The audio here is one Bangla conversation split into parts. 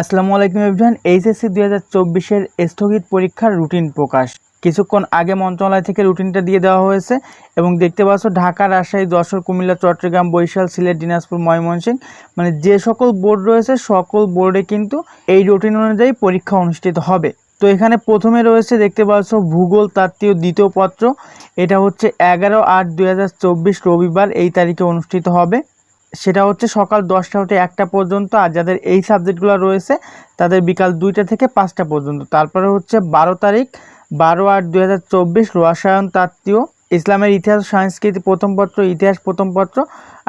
আসসালামু আলাইকুম এভরিওয়ান, এইচএসসি দুই হাজার চব্বিশের স্থগিত পরীক্ষার রুটিন প্রকাশ। কিছুক্ষণ আগে মন্ত্রণালয় থেকে রুটিনটা দিয়ে দেওয়া হয়েছে এবং দেখতে পাচ্ছ ঢাকা, রাজশাহী, যশোর, কুমিল্লা, চট্টগ্রাম, বরিশাল, সিলেট, দিনাজপুর, ময়মনসিংহ মানে যে সকল বোর্ড রয়েছে সকল বোর্ডে কিন্তু এই রুটিন অনুযায়ী পরীক্ষা অনুষ্ঠিত হবে। তো এখানে প্রথমে রয়েছে দেখতে পাচ্ছ ভূগোল তাত্ত্বীয় দ্বিতীয় পত্র। এটা হচ্ছে এগারো আট দুই রবিবার এই তারিখে অনুষ্ঠিত হবে। সেটা হচ্ছে সকাল দশটা হতে একটা পর্যন্ত, আর যাদের এই সাবজেক্টগুলো রয়েছে, তাদের বিকাল দুইটা থেকে পাঁচটা পর্যন্ত। তারপরে হচ্ছে বারো তারিখ, বারো আট দুই হাজার চব্বিশ, রসায়ন, তাত্ত্বীয়, ইসলামের ইতিহাস, সংস্কৃতি, প্রথম পত্র, ইতিহাস, প্রথম পত্র,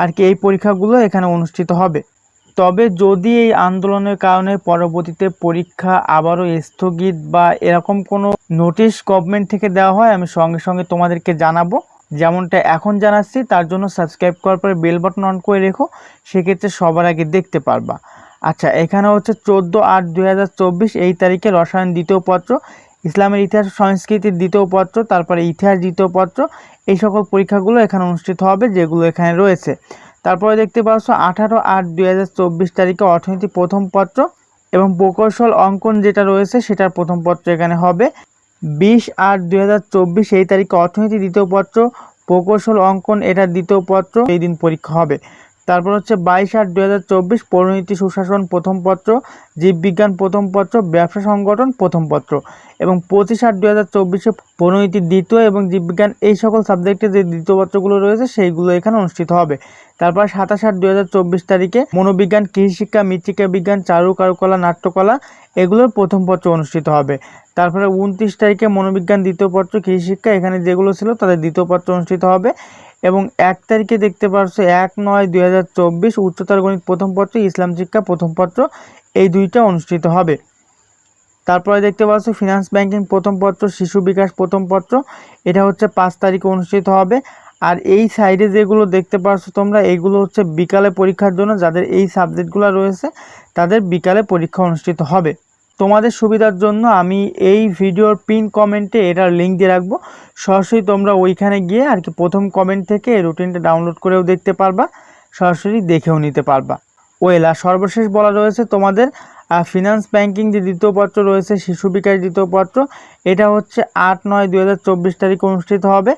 আর কি এই পরীক্ষাগুলো এখানে অনুষ্ঠিত হবে। তবে যদি এই আন্দোলনের কারণে পরবর্তীতে পরীক্ষা আবারও স্থগিত বা এরকম কোনো নোটিশ গভর্নমেন্ট থেকে দেওয়া হয়, আমি সঙ্গে সঙ্গে তোমাদেরকে জানাব। যেমনটা এখন জানাচ্ছি, তার জন্য সাবস্ক্রাইব করার পরে বেল বাটন অন করে রেখো, সেক্ষেত্রে সবার আগে দেখতে পারবা। আচ্ছা এখানে হচ্ছে চোদ্দ আট দুই এই তারিখে রসায়ন দ্বিতীয় পত্র, ইসলামের ইতিহাস, সংস্কৃতির দ্বিতীয় পত্র, তারপরে ইতিহাস দ্বিতীয় পত্র, এই সকল পরীক্ষাগুলো এখানে অনুষ্ঠিত হবে, যেগুলো এখানে রয়েছে। তারপরে দেখতে পাচ্ছ, আঠারো আট দুই তারিখে অর্থনীতি প্রথম পত্র এবং প্রকৌশল অঙ্কন যেটা রয়েছে, সেটার প্রথম পত্র এখানে হবে। বিশ আট দুই হাজার চব্বিশ এই তারিখে অর্থনীতি দ্বিতীয় পত্র, প্রকৌশল অঙ্কন এটা দ্বিতীয় পত্র, এই দিন পরীক্ষা হবে। তারপর হচ্ছে বাইশ আট হাজার চব্বিশ পরিণতি সুশাসন প্রথম পত্র, জীববিজ্ঞান প্রথম পত্র, ব্যবসা সংগঠন প্রথম পত্র। এবং পঁচিশ আট দুই হাজার চব্বিশে পরিণতির দ্বিতীয় এবং জীববিজ্ঞান এই সকল সাবজেক্টে যে দ্বিতীয় পত্রগুলো রয়েছে সেইগুলো এখানে অনুষ্ঠিত হবে। তারপর সাতাশ আট দুই হাজার চব্বিশ তারিখে মনোবিজ্ঞান, কৃষিশিক্ষা, মৃত্তিকা বিজ্ঞান, চারু কারুকলা, নাট্যকলা এগুলোর প্রথম পত্র অনুষ্ঠিত হবে। তারপরে উনত্রিশ তারিখে মনোবিজ্ঞান দ্বিতীয় পত্র, কৃষিশিক্ষা এখানে যেগুলো ছিল তাদের দ্বিতীয় পত্র অনুষ্ঠিত হবে। এবং এক তারিখে দেখতে পারছ এক নয় দুই হাজার চব্বিশ উচ্চতর গণিত প্রথম পত্র, ইসলাম শিক্ষা প্রথম পত্র, এই দুইটা অনুষ্ঠিত হবে। তারপরে দেখতে পাচ্ছ ফিনান্স ব্যাংকিং প্রথম পত্র, শিশু বিকাশ প্রথম পত্র, এটা হচ্ছে পাঁচ তারিখে অনুষ্ঠিত হবে। আর এই সাইডে যেগুলো দেখতে পাচ্ছ তোমরা এইগুলো হচ্ছে বিকালে পরীক্ষার জন্য, যাদের এই সাবজেক্টগুলো রয়েছে, তাদের বিকালে পরীক্ষা অনুষ্ঠিত হবে। তোমাদের সুবিধার জন্য আমি এই ভিডিওর পিন কমেন্টে এটার লিঙ্ক দিয়ে রাখব। সরাসরি তোমরা ওইখানে গিয়ে আর কি প্রথম কমেন্ট থেকে এই রুটিনটা ডাউনলোড করেও দেখতে পারবা, সরাসরি দেখেও নিতে পারবা। ওয়েল, আর সর্বশেষ বলা রয়েছে তোমাদের ফিনান্স ব্যাংকিং যে দ্বিতীয় পত্র রয়েছে, শিশু বিকাশ দ্বিতীয় পত্র, এটা হচ্ছে আট নয় দুই তারিখ অনুষ্ঠিত হবে।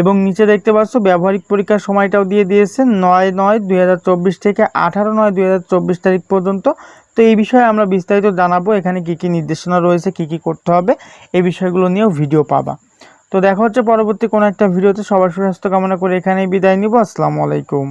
এবং নিচে দেখতে পাচ্ছ, ব্যবহারিক পরীক্ষার সময়টাও দিয়ে দিয়েছে নয় নয় দুই থেকে আঠারো নয় দুই তারিখ পর্যন্ত। তো এই বিষয়ে আমরা বিস্তারিত জানাব, এখানে কি কি নির্দেশনা রয়েছে, কি কি করতে হবে, এই বিষয়গুলো নিয়েও ভিডিও পাবা। তো দেখা হচ্ছে পরবর্তী কোনো একটা ভিডিওতে, সবার সুস্বাস্থ্য কামনা করে এখানেই বিদায় নিব, আসসালামু আলাইকুম।